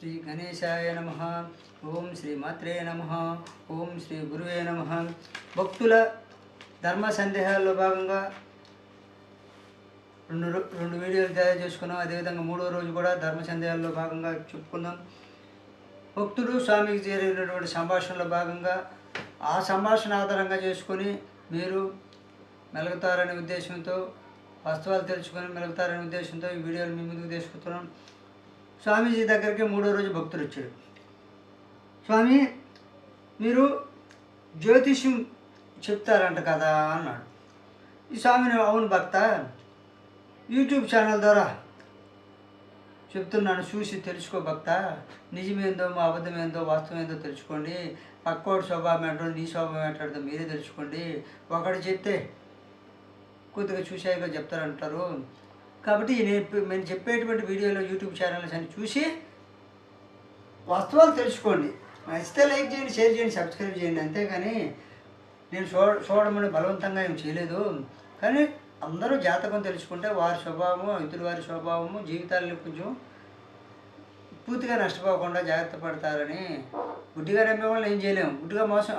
శ్రీ గణేశాయ నమ ఓం శ్రీ మాత్రే నమ ఓం శ్రీ గురువే నమ భక్తుల ధర్మ సందేహాల్లో భాగంగా రెండు రెండు వీడియోలు తయారు చేసుకున్నాం. అదేవిధంగా మూడో రోజు కూడా ధర్మ సందేహాల్లో భాగంగా చెప్పుకున్నాం. భక్తుడు స్వామికి చేరినటువంటి సంభాషణలో భాగంగా ఆ సంభాషణ ఆధారంగా చేసుకొని మీరు మెలుగుతారనే ఉద్దేశంతో వాస్తవాలు తెలుసుకొని మెలుగుతారనే ఉద్దేశంతో ఈ వీడియోలు మీ ముందుకు తీసుకుతున్నాం స్వామీజీ దగ్గరికి మూడో రోజు భక్తులు వచ్చాడు స్వామి మీరు జ్యోతిష్యం చెప్తారంట కదా అన్నాడు. ఈ స్వామిని అవును భక్త యూట్యూబ్ ఛానల్ ద్వారా చెప్తున్నాను చూసి తెలుసుకో భక్త. నిజమేందో మా అబద్ధమేందో వాస్తవమేందో తెలుసుకోండి. పక్కోడి స్వభావం ఏంటో నీ స్వభావం ఏంటో మీరే తెలుసుకోండి. ఒకడు చెప్తే కొద్దిగా చూసాక చెప్తారంటారు. కాబట్టి నేను చెప్పేటువంటి వీడియోలో యూట్యూబ్ ఛానల్స్ అని చూసి వాస్తవాలు తెలుసుకోండి. నచ్చితే లైక్ చేయండి షేర్ చేయండి సబ్స్క్రైబ్ చేయండి. అంతేగాని నేను చూడ చూడమని బలవంతంగా ఏం చేయలేదు. కానీ అందరూ జాతకం తెలుసుకుంటే వారి స్వభావము ఇతరు వారి స్వభావము జీవితాలను కొంచెం పూర్తిగా నష్టపోకుండా జాగ్రత్త పడతారని గుడ్డిగా నమ్మే వాళ్ళని ఏం చేయలేము. గుడ్డిగా మోసం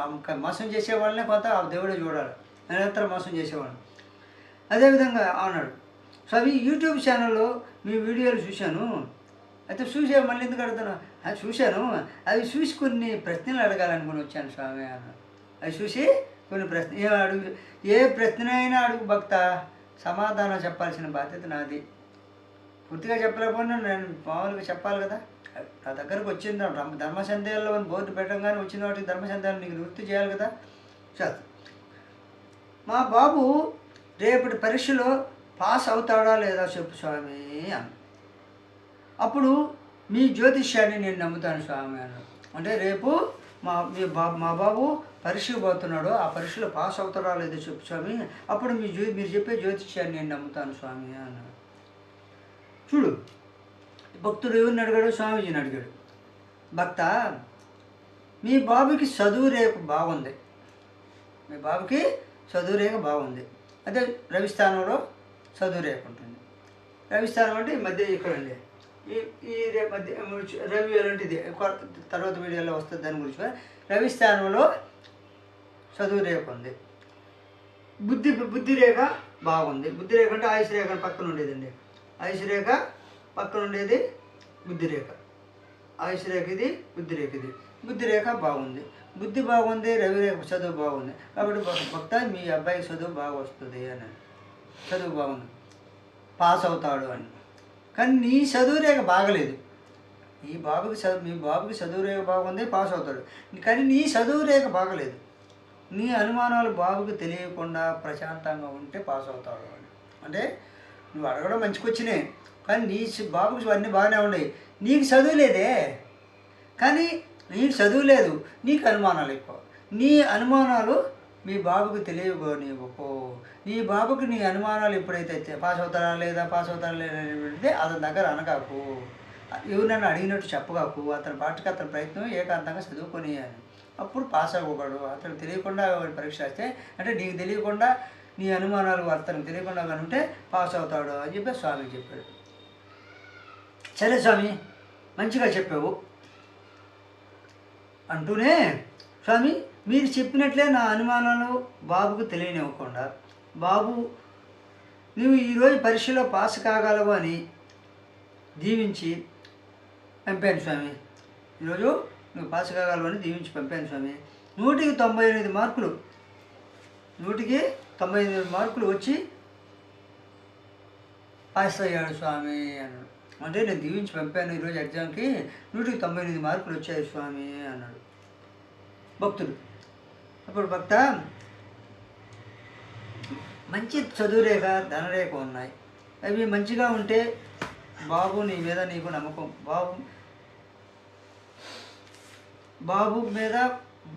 మోసం చేసేవాళ్ళనే కొంత ఆ దేవుడే చూడాలి. నిరంతరం మోసం చేసేవాళ్ళని అదేవిధంగా అన్నాడు సో అవి యూట్యూబ్ ఛానల్లో మీ వీడియోలు చూశాను. అయితే చూసే మళ్ళీ ఎందుకు అడుగుతున్నా? అది చూశాను. అవి చూసి కొన్ని ప్రశ్నలు అడగాలనుకుని వచ్చాను స్వామి అన్నాడు అవి చూసి కొన్ని ప్రశ్న ఏ అడుగు ఏ ప్రశ్న అయినా అడుగు భక్త. సమాధానం చెప్పాల్సిన బాధ్యత నాది. పూర్తిగా చెప్పలేకపోయినా నేను మామూలుగా చెప్పాలి కదా. నా దగ్గరకు వచ్చింది ధర్మ సందేహాల్లో అని బోర్డు పెట్టగానే వచ్చిన వాటికి ధర్మ సందేహాలు నీకు గుర్తు చేయాలి కదా. చేస్తా. మా బాబు రేపటి పరీక్షలో పాస్ అవుతాడా లేదా చెప్పు స్వామి అని. అప్పుడు మీ జ్యోతిష్యాన్ని నేను నమ్ముతాను స్వామి అన్నాడు అంటే రేపు మా మీ బాబు మా బాబు పరీక్షకు పోతున్నాడు ఆ పరీక్షలో పాస్ అవుతాడా లేదో చెప్పు స్వామి. అప్పుడు మీ జ్యో మీరు చెప్పే జ్యోతిష్యాన్ని నేను నమ్ముతాను స్వామి అన్నాడు చూడు భక్తుడు ఎవరిని అడిగాడు స్వామీజీని అడిగాడు. భక్త మీ బాబుకి చదువు రేఖ బాగుంది. మీ బాబుకి చదువు రేఖ బాగుంది. అదే రవిస్థానంలో చదువు ఉంటుంది. రవిస్థానం అంటే ఈ మధ్య ఇక్కడ ఈ ఈ రేపు మధ్య రవి అలాంటిది తర్వాత వీడియోలో వస్తుంది దాని గురించి రవిస్థానంలో చదువు రేఖ ఉంది. బుద్ధి బుద్ధి రేఖ బాగుంది. బుద్ధి రేఖ అంటే ఆయుష్ రేఖ పక్కన ఉండేదండి. ఆయుష్ రేఖ పక్కన ఉండేది బుద్ధి రేఖ. ఆయుష్ రేఖ ఇది బుద్ధి రేఖ ఇది. బుద్ధి రేఖ బాగుంది. బుద్ధి బాగుంది రవి రేఖ చదువు బాగుంది. కాబట్టి భక్త మీ అబ్బాయికి చదువు బాగా వస్తుంది అని. చదువు బాగుంది పాస్ అవుతాడు అని. కానీ నీ చదువు రేఖ బాగలేదు. ఈ బాబుకి చదువు మీ బాబుకి చదువు రేఖ బాగుంది పాస్ అవుతాడు. కానీ నీ చదువు రేఖ బాగలేదు. నీ అనుమానాలు బాబుకి తెలియకుండా ప్రశాంతంగా ఉంటే పాస్ అవుతాడు అని. అంటే నువ్వు అడగడం మంచికొచ్చినాయి కానీ నీ బాబుకి అన్నీ బాగానే ఉన్నాయి. నీకు చదువు లేదే. కానీ నీకు చదువు లేదు. నీకు అనుమానాలు ఎక్కువ. నీ అనుమానాలు మీ బాబుకి తెలియబోనివ్వకో నీ బాబుకి నీ అనుమానాలు ఎప్పుడైతే పాస్ అవుతారా లేదా పాస్ అవుతారా లేదా అనేటువంటిది అతని దగ్గర అనగాకు. ఎవరినైనా అడిగినట్టు చెప్పగాకు అతని పాటకి అతని ప్రయత్నం ఏకాంతంగా చదువుకొని అప్పుడు పాస్ అవ్వకూడదు అతను తెలియకుండా పరీక్ష రాస్తే అంటే నీకు తెలియకుండా నీ అనుమానాలు అతనికి తెలియకుండా కానీ ఉంటే పాస్ అవుతాడు అని చెప్పి స్వామి చెప్పాడు. సరే స్వామి మంచిగా చెప్పావు. అంటూనే స్వామి మీరు చెప్పినట్లే నా అనుమానాలు బాబుకు తెలియనివ్వకుండా బాబు నువ్వు ఈరోజు పరీక్షలో పాస్ కాగలవు అని దీవించి పంపాను స్వామి. ఈరోజు నువ్వు పాస్ కాగలవు అని దీవించి పంపాను స్వామి. నూటికి తొంభై ఎనిమిది మార్కులు నూటికి తొంభై ఎనిమిది మార్కులు వచ్చి పాస్ అయ్యాడు స్వామి అన్నాడు. అంటే నేను దీవించి పంపాను ఈరోజు ఎగ్జామ్కి నూటికి తొంభై ఎనిమిది మార్కులు వచ్చాయి స్వామి అన్నాడు. భక్తుడు. అప్పుడు భక్త మంచి చదువురేఖ ధనరేఖ ఉన్నాయి. అవి మంచిగా ఉంటే బాబు నీ మీద నీకు నమ్మకం. బాబు బాబు మీద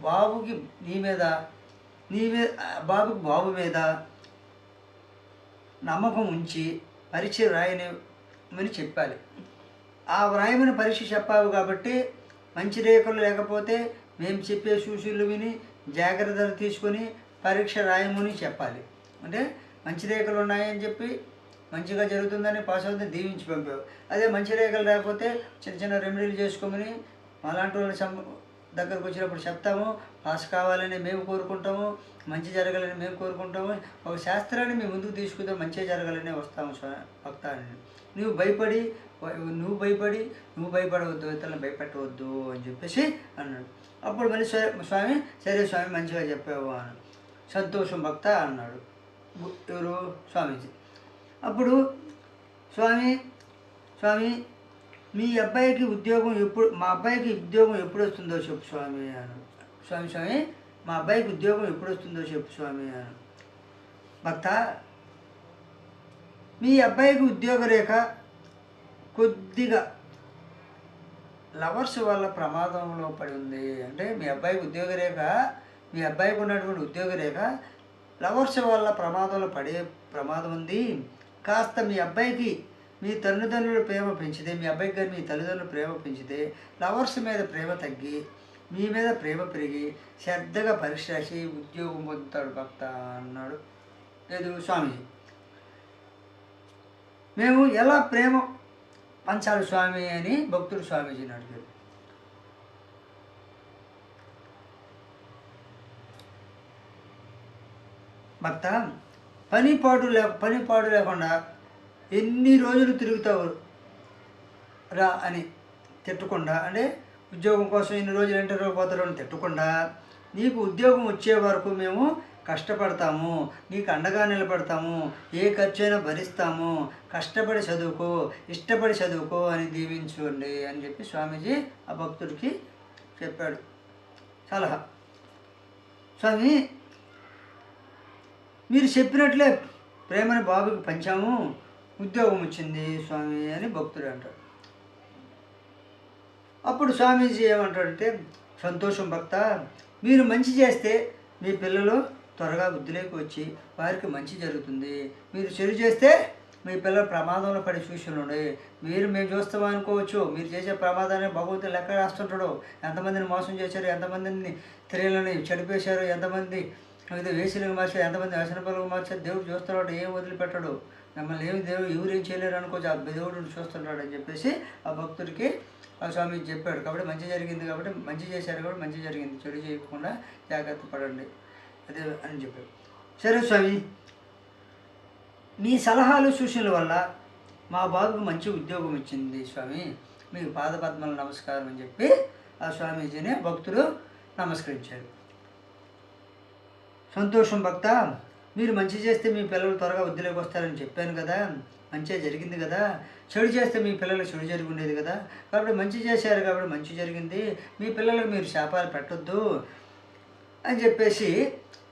బాబుకి నీ మీద నీ మీద బాబుకి బాబు మీద నమ్మకం ఉంచి పరీక్ష రాయని చెప్పాలి. ఆ వ్రాయమని పరీక్ష చెప్పావు కాబట్టి మంచి రేఖలు లేకపోతే మేము చెప్పే సూచనలు విని జాగ్రత్తలు తీసుకొని పరీక్ష రాయమని చెప్పాలి. అంటే మంచి రేఖలు ఉన్నాయని చెప్పి మంచిగా జరుగుతుందని పాస్ అవుతుంది దీవించి పంపావు అదే మంచి రేఖలు రాకపోతే చిన్న చిన్న రెమెడీలు చేసుకోమని అలాంటి వాళ్ళ సం దగ్గరకు వచ్చినప్పుడు చెప్తాము పాస్ కావాలని మేము కోరుకుంటాము మంచి జరగాలని మేము కోరుకుంటాము ఒక శాస్త్రాన్ని మేము ముందుకు తీసుకుందాం మంచిగా జరగాలని వస్తాము స్వా- భక్త అని నువ్వు భయపడి నువ్వు భయపడి నువ్వు భయపడవద్దు ఇతరులను భయపెట్టవద్దు అని చెప్పేసి అన్నాడు. అప్పుడు మళ్ళీ స్వామి సరే స్వామి మంచిగా చెప్పావు అని సంతోషం భక్త అన్నాడు. ఎవరు స్వామీజీ. అప్పుడు స్వామి స్వామి మీ అబ్బాయికి ఉద్యోగం ఎప్పుడు మా అబ్బాయికి ఉద్యోగం ఎప్పుడు వస్తుందో చెప్పు స్వామి అను స్వామి స్వామి మా అబ్బాయికి ఉద్యోగం ఎప్పుడు వస్తుందో చెప్పు స్వామి అను భక్త మీ అబ్బాయికి ఉద్యోగ రేఖ కొద్దిగా లవర్స్ వల్ల ప్రమాదంలో పడి ఉంది. అంటే మీ అబ్బాయికి ఉద్యోగ రేఖ మీ అబ్బాయికి ఉన్నటువంటి ఉద్యోగ రేఖ లవర్స్ వల్ల ప్రమాదంలో పడే ప్రమాదం ఉంది. కాస్త మీ అబ్బాయికి మీ తల్లిదండ్రుల ప్రేమ పెంచితే మీ అబ్బాయికి కానీ మీ తల్లిదండ్రుల ప్రేమ పెంచితే లవర్స్ మీద ప్రేమ తగ్గి మీ మీద ప్రేమ పెరిగి శ్రద్ధగా పరీక్ష రాసి ఉద్యోగం పొందుతాడు భక్త అన్నాడు లేదు స్వామీజీ మేము ఎలా ప్రేమ పంచాలి స్వామి అని భక్తుడు స్వామీజీని అడిగాడు భక్త పని పాటు లే పని పాటు లేకుండా ఎన్ని రోజులు తిరుగుతావు రా అని తిట్టకుండా అంటే ఉద్యోగం కోసం ఇన్ని రోజులు ఇంటర్వ్యూ పోతారు అని తిట్టకుండా నీకు ఉద్యోగం వచ్చే వరకు మేము కష్టపడతాము నీకు అండగా నిలబడతాము ఏ ఖర్చైనా భరిస్తాము కష్టపడి చదువుకో ఇష్టపడి చదువుకో అని దీవించుకోండి అని చెప్పి స్వామీజీ ఆ భక్తుడికి చెప్పాడు. సలహా. స్వామి మీరు చెప్పినట్లే ప్రేమని బాబుకి పంచాము ఉద్యోగం వచ్చింది స్వామి అని భక్తుడు అంటాడు. అప్పుడు స్వామీజీ ఏమంటాడంటే సంతోషం భక్త మీరు మంచి చేస్తే మీ పిల్లలు త్వరగా వృద్ధిలోకి వచ్చి వారికి మంచి జరుగుతుంది. మీరు చెడు చేస్తే మీ పిల్లలు ప్రమాదంలో పడి చూసినండి మీరు మేము చూస్తాం అనుకోవచ్చు. మీరు చేసే ప్రమాదాన్ని భగవంతుడు లెక్క రాస్తుంటాడు. ఎంతమందిని మోసం చేశారు? ఎంతమందిని స్త్రీలని చెడిపేశారు? ఎంతమంది ఏదో వేసులకు మార్చారు ఎంతమంది వ్యసన పనులకు మార్చారు దేవుడు చూస్తున్నాడు ఏం వదిలిపెట్టాడు. మిమ్మల్ని ఏమి దేవుడు ఎవరు ఏం చేయలేరు అనుకోవచ్చు. ఆ దేవుడు చూస్తున్నాడు అని చెప్పేసి ఆ భక్తుడికి ఆ స్వామి చెప్పాడు. కాబట్టి మంచి జరిగింది కాబట్టి మంచి చేశారు కాబట్టి మంచి జరిగింది. చెడు చేయకుండా జాగ్రత్త పడండి. అదే అని చెప్పాడు. సరే స్వామి మీ సలహాలు సూచనల వల్ల మా బాబుకు మంచి ఉద్యోగం ఇచ్చింది స్వామి. మీకు పాదపద్మల నమస్కారం అని చెప్పి ఆ స్వామీజీని భక్తుడు నమస్కరించాడు సంతోషం భక్త. మీరు మంచి చేస్తే మీ పిల్లలు త్వరగా వృద్ధిలోకి వస్తారని చెప్పాను కదా. మంచిగా జరిగింది కదా. చెడు చేస్తే మీ పిల్లలకు చెడు జరిగి ఉండేది కదా. కాబట్టి మంచి చేశారు కాబట్టి మంచి జరిగింది. మీ పిల్లలకు మీరు శాపాలు పెట్టొద్దు అని చెప్పేసి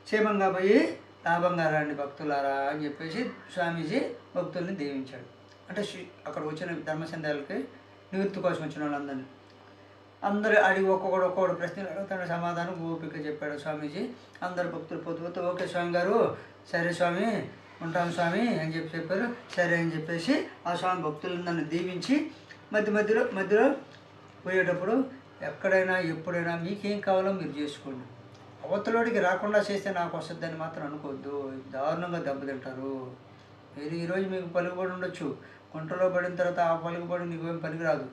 క్షేమంగా పోయి లాభంగా రండి భక్తులారా అని చెప్పేసి స్వామీజీ భక్తుల్ని దీవించాడు. అంటే అక్కడ వచ్చిన ధర్మసందేహాలకి నివృత్తి కోసం వచ్చిన వాళ్ళందరినీ. అందరు అడిగి ఒక్కొక్కడు ఒక్కొక్కడు ప్రశ్నలు అడుగుతాడు సమాధానం ఓపిక చెప్పాడు స్వామీజీ. అందరు భక్తులు పోతూ పోతూ ఓకే స్వామి గారు సరే స్వామి ఉంటాం స్వామి అని చెప్పి చెప్పారు. సరే అని చెప్పేసి ఆ స్వామి భక్తులు నన్ను దీవించి మధ్య మధ్యలో మధ్యలో పోయేటప్పుడు ఎక్కడైనా ఎప్పుడైనా మీకేం కావాలో మీరు చేసుకోండి. అవతలోడికి రాకుండా చేస్తే నాకు వస్తుందని మాత్రం అనుకోవద్దు. దారుణంగా దెబ్బతింటారు. మీరు ఈరోజు మీకు పలుకుబడి ఉండొచ్చు. గుంటలో పడిన తర్వాత ఆ పలుకుబడి నీకు ఏం పనికిరాదు.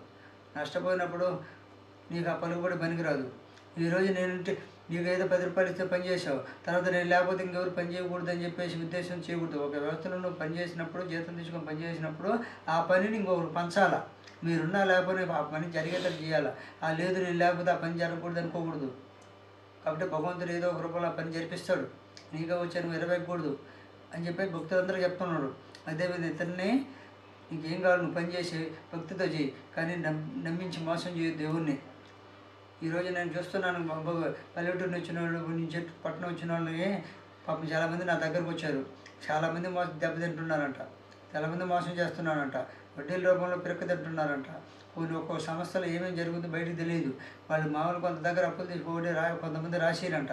నష్టపోయినప్పుడు నీకు ఆ పలుకుబడి పనికిరాదు. ఈరోజు నేను నీకు ఏదో పది రూపాయలు ఇస్తే పని చేసావు తర్వాత నేను లేకపోతే ఇంకెవరు పని చేయకూడదు అని చెప్పేసి ఉద్దేశం చేయకూడదు. ఒక వ్యవస్థలో నువ్వు పని చేసినప్పుడు జీతం తీసుకొని పని చేసినప్పుడు ఆ పనిని ఇంకొకరు పంచాలా. మీరున్నా లేకపోతే ఆ పని జరిగేటట్టు చేయాలా. ఆ లేదు నేను లేకపోతే ఆ పని జరగకూడదు అనుకోకూడదు. కాబట్టి భగవంతుడు ఏదో ఒక రూపంలో పని జరిపిస్తాడు. నీగా వచ్చా నువ్వు ఇరవైకూడదు అని చెప్పి భక్తులందరూ చెప్తున్నాడు అదేవిధంగా ఇతన్ని నీకేం కావాలి నువ్వు పని చేసి భక్తితో చేయి. కానీ నమ్ నమ్మించి మోసం చేయు దేవుణ్ణి ఈరోజు నేను చూస్తున్నాను పల్లెటూరు వచ్చిన వాళ్ళు నుంచి పట్టణం వచ్చిన వాళ్ళని పాపం చాలామంది నా దగ్గరకు వచ్చారు. చాలామంది మోసం దెబ్బతింటున్నారంట. చాలామంది మోసం చేస్తున్నారంట. వడ్డీల రూపంలో పిరక్క తింటున్నారంట కొన్ని ఒక్కొక్క సంస్థలు ఏమేమి జరుగుతుందో బయటకు తెలియదు. వాళ్ళు మామూలు కొంత దగ్గర అప్పులు తీసి ఒకటి రా కొంతమంది రాసిరంట.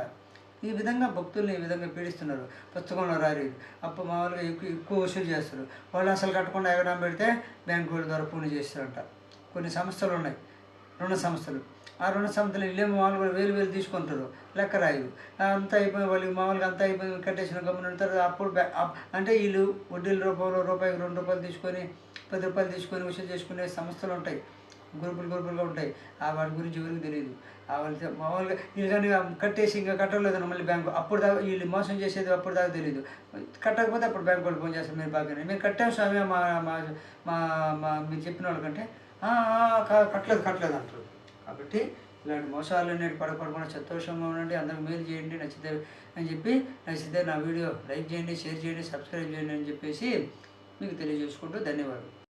ఈ విధంగా భక్తుల్ని ఈ విధంగా పీడిస్తున్నారు. పుస్తకంలో రాలేదు అప్పు మామూలుగా ఎక్కువ ఎక్కువ వసూలు చేస్తారు. వాళ్ళు అసలు కట్టకుండా ఎగడం పెడితే బ్యాంకు వాళ్ళ ద్వారా పూర్తి చేస్తారంట. కొన్ని సంస్థలు ఉన్నాయి. రుణ సంస్థలు. ఆ రుణ సంస్థలు ఇల్లేమో మామూలుగా వేలు వేలు తీసుకుంటారు. లెక్క రాయు అంతా అయిపోయి వాళ్ళు మామూలుగా అంతా అయిపోయి కట్టేసిన గమ్మున ఉంటారు. అప్పుడు అంటే వీళ్ళు వడ్డీల రూపంలో రూపాయికి రెండు రూపాయలు తీసుకొని పది రూపాయలు తీసుకొని వసూలు చేసుకునే సంస్థలు ఉంటాయి. గ్రూపులు గ్రూపులుగా ఉంటాయి. ఆ వాటి గురించి ఎవరికి తెలియదు. ఆ వాళ్ళకి మామూలుగా వీళ్ళు కానీ కట్టేసి ఇంకా కట్టలేదు మళ్ళీ బ్యాంకు అప్పుడు దాకా వీళ్ళు మోసం చేసేది అప్పుడు దాకా తెలియదు కట్టకపోతే అప్పుడు బ్యాంకు వాళ్ళు ఫోన్ చేస్తారు మీరు బాగా మేము కట్టాం స్వామి మా మా మా మా మీరు చెప్పిన వాళ్ళకంటే కట్టలేదు కట్టలేదు అంటారు. కాబట్టి ఇలాంటి మోసాలు అనేవి పడపడకుండా సంతోషంగా ఉండండి అందరికి మేలు చేయండి నచ్చితే అని చెప్పి నచ్చితే నా వీడియో లైక్ చేయండి షేర్ చేయండి సబ్స్క్రైబ్ చేయండి అని చెప్పేసి మీకు తెలియజేసుకుంటూ ధన్యవాదాలు.